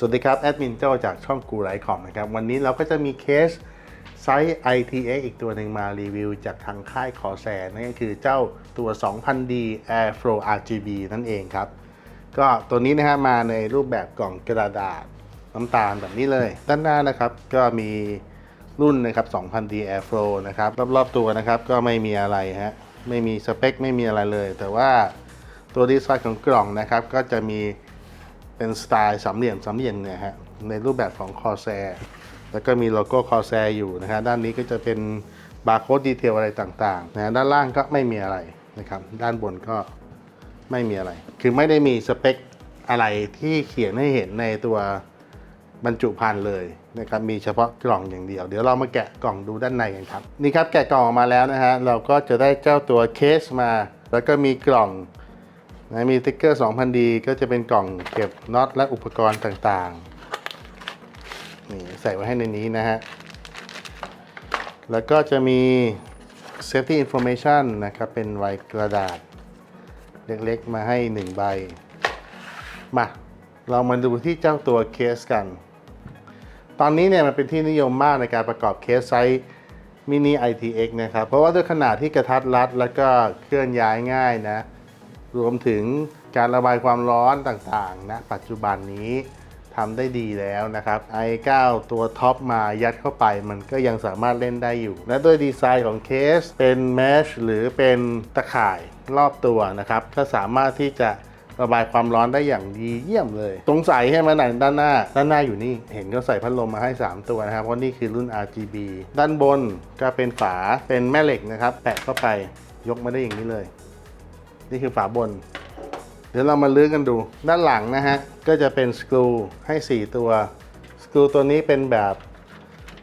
สวัสดีครับ แอดมินเจ้าจากช่องกูไรคอมนะครับ วันนี้เราก็จะมีเคสไซส์ ITX อีกตัวหนึ่งมารีวิวจากทางค่ายคอแซนั่นก็คือเจ้าตัว 2000D Airflow RGB นั่นเองครับ ก็ตัวนี้นะฮะมาในรูปแบบกล่องกระดาษน้ำตาลแบบนี้เลย ด้านหน้านะครับก็มีรุ่นนะครับ 2000D Airflow นะครับรอบๆตัวนะครับก็ไม่มีอะไรฮะไม่มีสเปคไม่มีอะไรเลย แต่ว่าตัวดีไซน์ของกล่องนะครับก็จะมี เป็นสไตล์สามเหลี่ยมสามเหลี่ยมเนี่ยฮะในรูปแบบของคอแซแล้วก็มีโลโก้คอแซอยู่นะฮะด้านนี้ก็จะเป็นบาร์โค้ดดีเทลอะไรต่างๆนะฮะด้านล่างก็ไม่มีอะไรนะครับด้านบนก็ไม่มีอะไร คือไม่ได้มีสเปคอะไรที่เขียนให้เห็นในตัวบรรจุภัณฑ์เลยนะครับมีเฉพาะกล่องอย่างเดียว เดี๋ยวเรามาแกะกล่องดูด้านในกันครับนี่ครับแกะกล่องออกมาแล้วนะฮะเราก็จะได้เจ้าตัวเคสมา แล้วก็มีกล่อง นะมีสติ๊กเกอร์ 2000D ก็จะเป็นกล่องเก็บน็อตและอุปกรณ์ต่างๆ นี่ใส่ไว้ให้ในนี้นะฮะ แล้วก็จะมี safety information นะครับ เป็นใบกระดาษ เล็กๆ มาให้ 1 ใบ มา เรามาดูที่เจ้าตัวเคสกัน ตอนนี้เนี่ยมันเป็นที่นิยมมากในการประกอบเคสไซส์มินิ ITX นะครับ เพราะว่าด้วยขนาดที่กระทัดรัด แล้วก็เคลื่อนย้ายง่ายนะ รวมถึงการระบายความร้อนต่างๆนะปัจจุบันนี้ทำได้ดีแล้วนะครับ i9 ตัวท็อปมายัดเข้าไปมันก็ยังสามารถเล่นได้อยู่ และด้วยดีไซน์ของเคสเป็นแมชหรือเป็นตะข่ายรอบตัวนะครับ ก็สามารถที่จะระบายความร้อนได้อย่างดีเยี่ยมเลย สงสัยให้มาหนด้านหน้า ด้านหน้าอยู่นี่ เห็นก็ใส่พัดลมมาให้ 3 ตัวนะครับ เพราะนี่คือรุ่น RGB ด้านบนก็เป็นฝาเป็นแม่เหล็กนะครับ แปะเข้าไปยกมาได้อย่างนี้เลย นี่คือฝาบน เดี๋ยวเรามาลื้อกันดู ด้านหลังนะฮะ ก็จะเป็นสกรูให้ 4 ตัว สกรูตัวนี้เป็นแบบ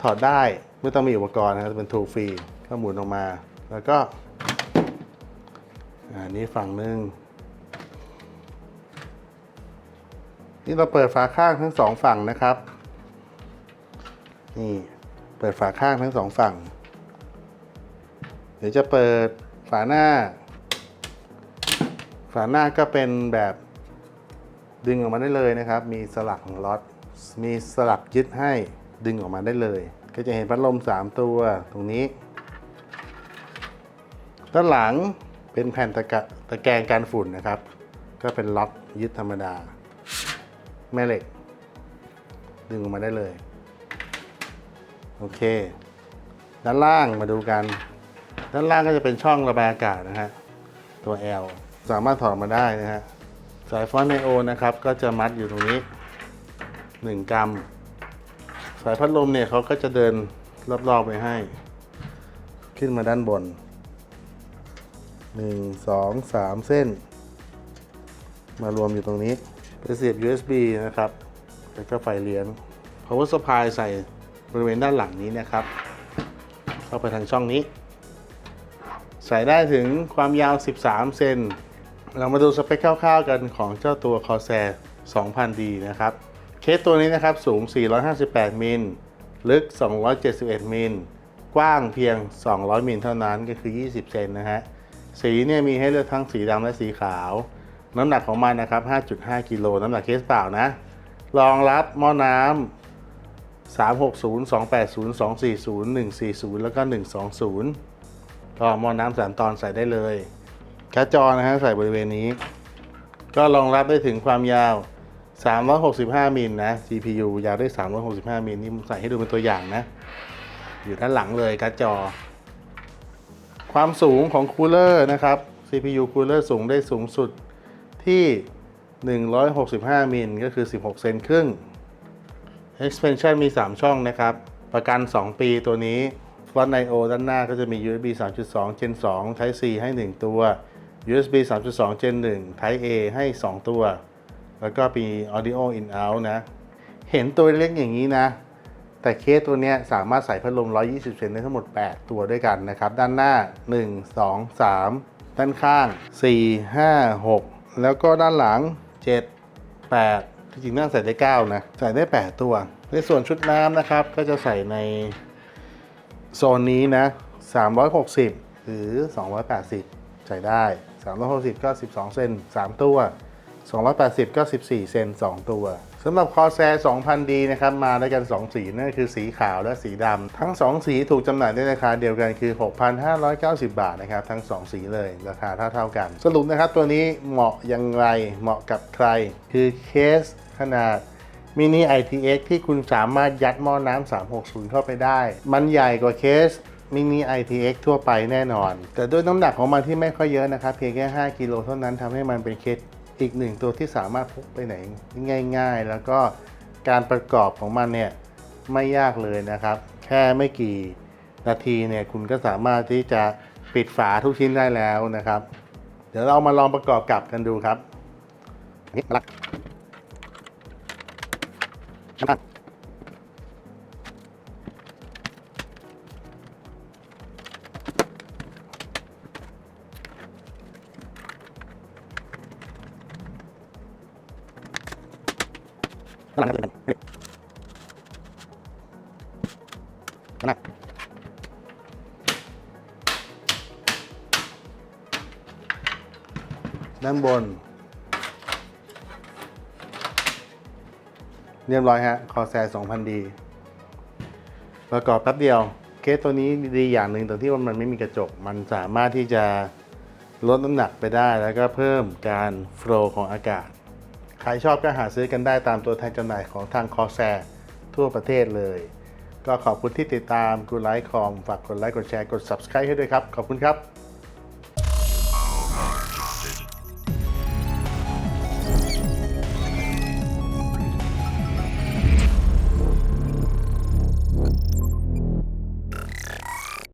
ถอดได้ไม่ต้องมีอุปกรณ์นะครับเป็นทูฟรีก็หมุนออกมา แล้วก็อันนี้ฝั่งหนึ่งนี่เราเปิดฝาข้างทั้งสองฝั่งนะครับ นี่เปิดฝาข้างทั้งสองฝั่ง เดี๋ยวจะเปิดฝาหน้า ฝาหน้าก็เป็นแบบดึงออกมาได้เลยนะครับ มีสลักของล็อต มีสลักยึดให้ดึงออกมาได้เลย ก็จะเห็นพัดลม 3 ตัวตรงนี้ ด้านหลังเป็นแผ่นตะกะตะแกรงกันฝุ่นนะครับ ก็เป็นล็อกยึดธรรมดา แม่เหล็ก ดึงออกมาได้เลย โอเค ด้านล่างมาดูกัน ด้านล่างก็จะเป็นช่องระบายอากาศนะฮะ ตัว L สามารถถอดมาได้นะฮะสายฟอนไนโอนะครับ ก็จะมัดอยู่ตรงนี้ 1 กรัม สายพัดลมเนี่ยเขาก็จะเดินรอบๆไปให้ ขึ้นมาด้านบน 1 2 3 เส้น มารวมอยู่ตรงนี้ไปเสียบ USB นะครับ แล้วก็ไฟเลี้ยง power supply ใส่บริเวณด้านหลังนี้นะครับ เข้าไปทางช่องนี้ ใส่ได้ถึงความยาว 13 เซน เรามาดูสเปคคร่าวๆกันของเจ้าตัว Corsair 2000D นะครับ เคสตัวนี้นะครับสูง 458 มิล ลึก 271 มิล กว้างเพียง 200 มิลเท่านั้นก็คือ 20 เซนนะฮะ สีเนี่ยมีให้เลือกทั้งสีดำและสีขาว น้ำหนักของมันนะครับ 5.5 กิโล น้ำหนักเคสเปล่านะ รองรับหม้อน้ำ360 280 240 140 แล้วก็ 120 ก็หม้อน้ำสามตอนใส่ได้เลย การ์ดจอนะฮะใส่บริเวณนี้ ก็รองรับได้ถึงความยาว 365 มิลนะ GPU ยาวได้ 365 มิลนี่ผมใส่ให้ดูเป็นตัวอย่างนะ อยู่ด้านหลังเลยการ์ดจอ ความสูงของคูลเลอร์นะครับ CPU คูลเลอร์สูงได้สูงสุดที่ 165 มิลก็คือ 16 เซนครึ่ง expansion มี 3 ช่องนะครับ ประกัน 2 ปีตัวนี้ Front I/O ด้านหน้าก็จะมี USB 3.2 Gen 2 Type C ให้ 1 ตัว USB 3.2 Gen 1 Type A ให้ 2 ตัว แล้วก็มี Audio In Out นะ เห็นตัวเล็กอย่างนี้นะ แต่เคสตัวนี้สามารถใส่พัดลม 120 เซนได้ทั้งหมด 8 ตัวด้วยกันนะครับ ด้านหน้า 1 2 3 ด้านข้าง 4 5 6 แล้วก็ด้านหลัง 7 8 จริงๆน่าใส่ได้ 9 นะ ใส่ได้ 8 ตัว ในส่วนชุดน้ำนะครับ ก็จะใส่ในโซนนี้นะ 360 หรือ 280 ใส่ได้ 360 ก็ 12 เซน 3 ตัว 280 ก็ 14 เซน 2 ตัวสำหรับคอแซ 2,000D นะครับ มาด้วยกัน 2 สีนั่นคือสีขาวและสีดำทั้ง 2 สีถูกจำหน่ายในราคาเดียวกันคือ 6,590 บาทนะครับ ทั้ง 2 สีเลยราคาเท่าๆกัน สรุปนะครับตัวนี้เหมาะอย่างไรเหมาะกับใคร คือเคสขนาดมินิ ITX ที่คุณสามารถยัดหม้อน้ำ360 เข้าไปได้ มันใหญ่กว่าเคส มินิ ITX ทั่วไปแน่นอน แต่ด้วยน้ำหนักของมันที่ไม่ค่อยเยอะนะครับ เพียงแค่ 5 กิโลเท่านั้นทำให้มันเป็นเคสอีกหนึ่งตัวที่สามารถพกไปไหนง่าย ๆ แล้วก็การประกอบของมันเนี่ยไม่ยากเลยนะครับ แค่ไม่กี่นาทีเนี่ยคุณก็สามารถที่จะปิดฝาทุกชิ้นได้แล้วนะครับ เดี๋ยวเรามาลองประกอบกลับกันดูครับนี่มาละ หลังกันนะด้านบน เรียบร้อยฮะ คอแซ 2,000D ประกอบแป๊บเดียว เคสตัวนี้ดีอย่างหนึ่งตรงที่ว่ามันไม่มีกระจก มันสามารถที่จะลดน้ำหนักไปได้แล้วก็เพิ่มการโฟล์ของอากาศ ครชอบก็หาซื้อกันได้ตามตัวแทนจำหน่ายของทางคอแซทั่วประเทศเลย ก็ขอบคุณที่ติดตามกดไลค์คอมฝากกดไลค์กดแชร์กด Subscribe ให้ด้วยครับ ขอบคุณครับ